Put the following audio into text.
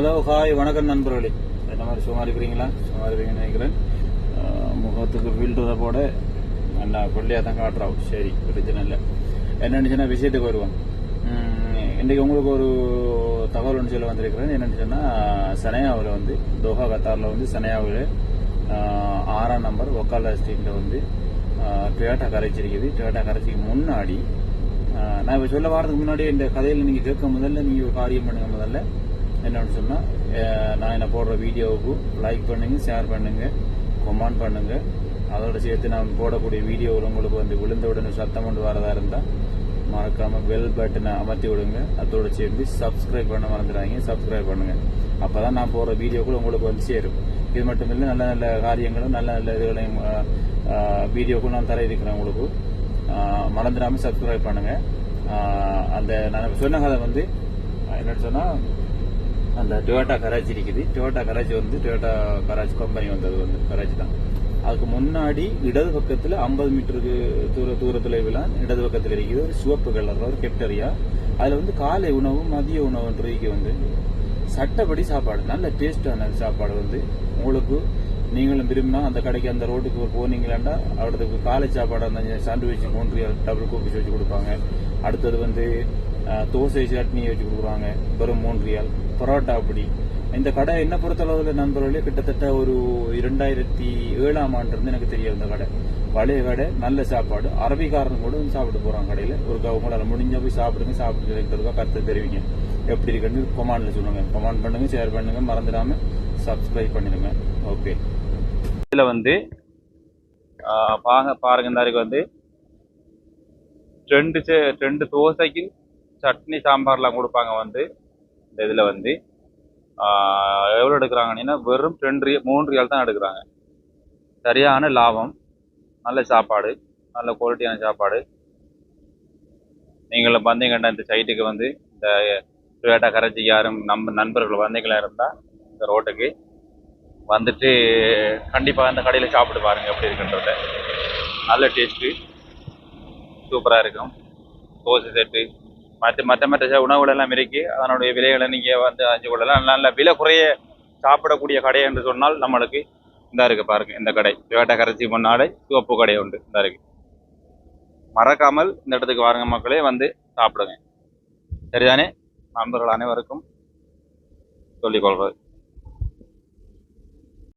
Hello hi வணக்கம் நண்பர்களே. என்ன மாதிரி சும்மா இருக்கிறீங்களா? சும்மா இருப்பீங்கன்னு நினைக்கிறேன். முகத்துக்கு ஃபில்டரை போட நல்லா கொள்ளையாக தான் காட்டுறோம் சரி பிரச்சனை இல்லை என்னன்னு விஷயத்துக்கு வருவோம். இன்றைக்கி இன்றைக்கு உங்களுக்கு ஒரு தகவல் ஒன்று சொல்ல வந்திருக்கிறேன். என்னன்னு சொன்னால் சனையாவில் வந்து தோஹா கத்தாரில் வந்து சனையாவில் ஆறாம் நம்பர் ஒக்கால ஸ்ட்ரீட்டில் வந்து டொயோட்டா கரைச்சி இருக்குது டொயோட்டா கரைச்சிக்கு முன்னாடி நான் இப்போ சொல்ல வாரத்துக்கு முன்னாடி இந்த கதையில் நீங்கள் கேட்க முதல்ல நீங்கள் ஒரு காரியம் பண்ணுங்க முதல்ல. என்னன்னு சொன்னால் நான் என்ன போடுற வீடியோவுக்கு லைக் பண்ணுங்க ஷேர் பண்ணுங்க கொமெண்ட் பண்ணுங்க. அதோட சேர்த்து நான் போடக்கூடிய வீடியோவில் உங்களுக்கு வந்து விழுந்த உடனே சத்தம் கொண்டு வரதா இருந்தால் மறக்காம பெல் பட்டனை அமர்த்தி விடுங்க. அதோட சேர்ந்து சப்ஸ்கிரைப் பண்ண மறந்துடுறாங்க சப்ஸ்கிரைப் பண்ணுங்க. அப்பதான் நான் போடுற வீடியோக்கள் உங்களுக்கு வந்து சேரும். இது மட்டும் இல்லை நல்ல நல்ல காரியங்களும் நல்ல நல்ல இதுகளையும் வீடியோக்களும் நான் தர இருக்கிறேன் உங்களுக்கு. மறந்துடாமல் சப்ஸ்கிரைப் பண்ணுங்க. அந்த நான் சொன்ன கதை வந்து என்னன்னு சொன்னால் அந்த டொயோட்டா கராச்சி இருக்குது. டொயோட்டா கராச்சி வந்து டொயோட்டா கராச்சி கம்பெனி வந்தது வந்து கராச்சி தான். அதுக்கு முன்னாடி இடது பக்கத்தில் ஐம்பது மீட்டருக்கு தூர தூரத்தில் விழான் இடது பக்கத்தில் இருக்குது. ஒரு சிவப்பு கலர் ஒரு கெப்டரியா அதில் வந்து காலை உணவு மதிய உணவுன்றதுக்கு வந்து சட்டப்படி சாப்பாடு நல்ல டேஸ்டான சாப்பாடு வந்து உங்களுக்கு நீங்களும் விரும்பினா அந்த கடைக்கு அந்த ரோட்டுக்கு போனீங்களாண்டா அவருக்கு காலை சாப்பாடு அந்த சாண்ட்விச் மூன்று டபுள் கோபிஸ் வச்சு கொடுப்பாங்க. அடுத்தது வந்து தோசை சட்னி வச்சு கொடுக்குறாங்க. வெறும் மூன்று ரியால் பரோட்டா அப்படி. இந்த கடை என்ன பொறுத்தளவில் நண்பர்களே? கிட்டத்தட்ட ஒரு இரண்டாயிரத்தி ஏழாம் ஆண்டு இருந்து எனக்கு தெரியும் இந்த கடை. பழைய கடை நல்ல சாப்பாடு. அரபிக்காரன் கூட சாப்பிட்டு போகிறாங்க கடையில. ஒரு உங்களால் முடிஞ்ச போய் சாப்பிடுங்க சாப்பிட்டு கருத்து தெரிவிங்க. எப்படி இருக்குன்னு கொமாண்ட்ல சொல்லுங்க. கொமாண்ட் பண்ணுங்க ஷேர் பண்ணுங்க மறந்துடாம சப்ஸ்கிரைப் பண்ணிடுங்க. ஓகே இதுல வந்து பாருங்க பாருங்க இந்த வந்து ரெண்டு சே- ரெண்டு தோசைக்கு சட்னி சாம்பார்லாம் கொடுப்பாங்க வந்து. இந்த இதில் வந்து. எவ்வளோ எடுக்கிறாங்கன்னா வெறும் ரெண்டு மூன்று ரியால் தான் எடுக்கிறாங்க. சரியான லாபம் நல்ல சாப்பாடு நல்ல குவாலிட்டியான சாப்பாடு. நீங்களும் வந்தீங்கன்னா இந்த சைட்டுக்கு வந்து இந்த டொயேட்டா கரைச்சி யாரும் நம்ம நண்பர்கள் வந்தீங்களா இருந்தால் இந்த ரோட்டுக்கு வந்துட்டு கண்டிப்பாக அந்த கடையில் சாப்பிட்டு பாருங்கள் எப்படி இருக்குன்றத. நல்ல டேஸ்ட்டு சூப்பராக இருக்கும். தோசை செட்டு மற்ற மற்ற மற்ற உணவுகள் எல்லாம் இருக்கு. அதனுடைய விலைகளை நீங்கள் வந்து அஞ்சு கொள்ளலாம். நல்ல விலை குறைய சாப்பிடக்கூடிய கடை என்று சொன்னால் நம்மளுக்கு இந்த இருக்கு பாருங்க இந்த கடை. வேட்டை கரைச்சி முன்னாடி சிவப்பு கடை உண்டு. இந்த இருக்கு. மறக்காமல் இந்த இடத்துக்கு வாருங்க மக்களே வந்து சாப்பிடுங்க. சரிதானே? நண்பர்கள் அனைவருக்கும் சொல்லிக் கொள்வது.